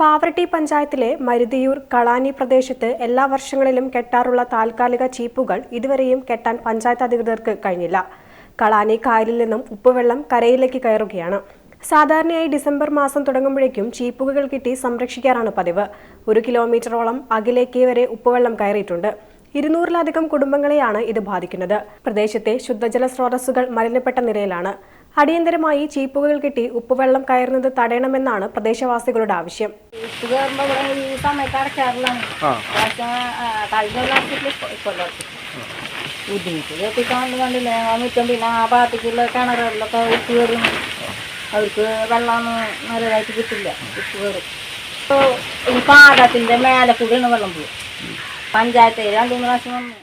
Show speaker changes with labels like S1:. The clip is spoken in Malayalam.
S1: പാവറട്ടി പഞ്ചായത്തിലെ മരുതിയൂർ കളാനി പ്രദേശത്ത് എല്ലാ വർഷങ്ങളിലും കെട്ടാറുള്ള താൽക്കാലിക ചീപ്പുകൾ ഇതുവരെയും കെട്ടാൻ പഞ്ചായത്ത് അധികൃതർക്ക് കഴിഞ്ഞില്ല. കളാനി കായലിൽ നിന്നും ഉപ്പുവെള്ളം കരയിലേക്ക് കയറുകയാണ്. സാധാരണയായി ഡിസംബർ മാസം തുടങ്ങുമ്പോഴേക്കും ചീപ്പുകൾ കിട്ടി സംരക്ഷിക്കാറാണ് പതിവ്. ഒരു കിലോമീറ്ററോളം അകലേക്ക് വരെ ഉപ്പുവെള്ളം കയറിയിട്ടുണ്ട്. ഇരുന്നൂറിലധികം കുടുംബങ്ങളെയാണ് ഇത് ബാധിക്കുന്നത്. പ്രദേശത്തെ ശുദ്ധജല സ്രോതസ്സുകൾ മലിനപ്പെട്ട നിലയിലാണ്. അടിയന്തരമായി ചീപ്പുകൾ കിട്ടി ഉപ്പുവെള്ളം കയറുന്നത് തടയണമെന്നാണ് പ്രദേശവാസികളുടെ ആവശ്യം.
S2: ആ, കഴിഞ്ഞ പ്രാവശ്യത്തിൽ കൊല്ലം ബുദ്ധിമുട്ട് എത്തിക്കാണ്ട് കണ്ടില്ല ഞങ്ങൾ മുറ്റം പിന്നെ ആ ഭാഗത്തേക്കുള്ള കിണറുകളിലൊക്കെ ഉപ്പ് കയറും. അവർക്ക് വെള്ളം നല്ലതായിട്ട് കിട്ടില്ല ഉപ്പ് കയറും. ഇപ്പോൾ ഈ പാടത്തിന്റെ മേലെ കൂടെയാണ് വെള്ളം പോകും പഞ്ചായത്ത് രണ്ടു മൂന്ന് പ്രാവശ്യം വന്നു.